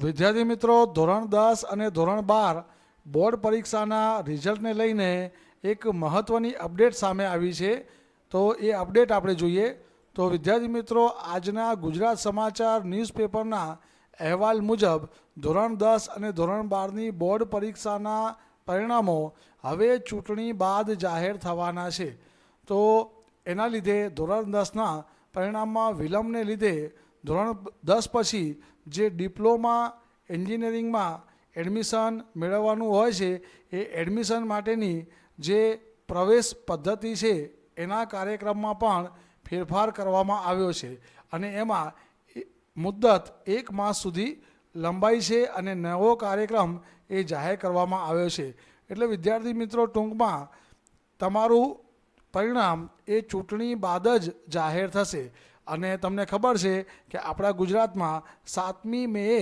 વિદ્યાર્થી મિત્રો, ધોરણ દસ અને ધોરણ બાર બોર્ડ પરીક્ષાના રિઝલ્ટને લઈને એક મહત્ત્વની અપડેટ સામે આવી છે. તો એ અપડેટ આપણે જોઈએ. તો વિદ્યાર્થી મિત્રો, આજના ગુજરાત સમાચાર ન્યૂઝપેપરના અહેવાલ મુજબ ધોરણ દસ અને ધોરણ બારની બોર્ડ પરીક્ષાના પરિણામો હવે ચૂંટણી બાદ જાહેર થવાના છે. તો એના લીધે ધોરણ દસના પરિણામમાં વિલંબને લીધે ધોરણ દસ પછી જે ડિપ્લોમા એન્જિનિયરિંગમાં એડમિશન મેળવવાનું હોય છે, એ એડમિશન માટેની જે પ્રવેશ પદ્ધતિ છે, એના કાર્યક્રમમાં પણ ફેરફાર કરવામાં આવ્યો છે. અને એમાં મુદ્દત એક માસ સુધી લંબાઈ છે અને નવો કાર્યક્રમ એ જાહેર કરવામાં આવ્યો છે. એટલે વિદ્યાર્થી મિત્રો, ટૂંકમાં તમારું પરિણામ એ ચૂંટણી બાદ જ જાહેર થશે. અને તમને ખબર છે કે આપણા ગુજરાતમાં સાતમી મેએ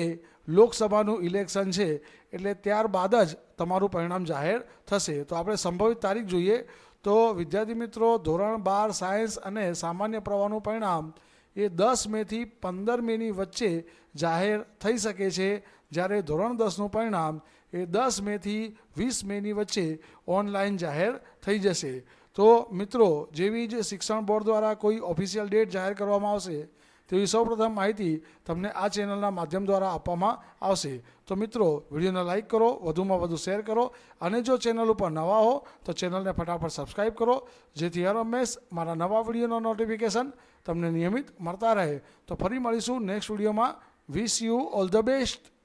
લોકસભાનું ઇલેક્શન છે, એટલે ત્યારબાદ જ તમારું પરિણામ જાહેર થશે. તો આપણે સંભવિત તારીખ જોઈએ. તો વિદ્યાર્થી મિત્રો, ધોરણ બાર સાયન્સ અને સામાન્ય પ્રવાહનું પરિણામ એ દસ મેથી પંદર મેની વચ્ચે જાહેર થઈ શકે છે. જ્યારે ધોરણ દસનું પરિણામ એ દસ મેથી વીસ મેની વચ્ચે ઓનલાઈન જાહેર થઈ જશે. તો મિત્રો, જેવી જ શિક્ષણ બોર્ડ દ્વારા કોઈ ઓફિશિયલ ડેટ જાહેર કરવામાં આવશે, તેવી સૌપ્રથમ માહિતી તમને આ ચેનલના માધ્યમ દ્વારા આપવામાં આવશે. તો મિત્રો, વિડીયોને લાઇક કરો, વધુમાં વધુ શેર કરો, અને જો ચેનલ ઉપર નવા હો, તો ચેનલને ફટાફટ સબસ્ક્રાઈબ કરો, જેથી હર હંમેશ મારા નવા વિડીયોનો નોટિફિકેશન તમને નિયમિત મળતા રહે. તો ફરી મળીશું નેક્સ્ટ વિડીયોમાં. Wish you all the best